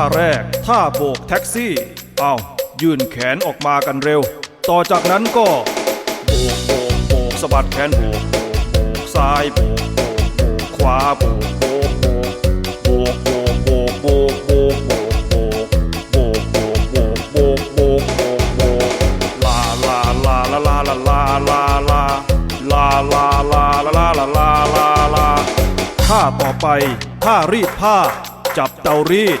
าแรก ท่าโบกแท็กซี่ เอายื่นแขนออกมากันเร็ว ต่อจากนั้นก็ โบกโบกโบกสะบัดแขนโบกโบกโบกซ้ายโบกโบกโบกขวาโบกโบกโบกโบกโบกโบกโบกโบกโบกโบกโบกโบกโบกโบกโบกโบกโบกลาลาลาลาลาลาลาลาลาลาลาลาลาลาลาลาลาลาท่าต่อไปท่ารีดผ้า จับเตารีด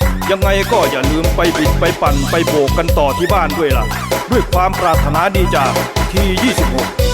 ยังไงก็อย่าลืมไปบิดไปปั่นไปโบกกันต่อที่บ้านด้วยล่ะ ด้วยความปรารถนาดีจากที 26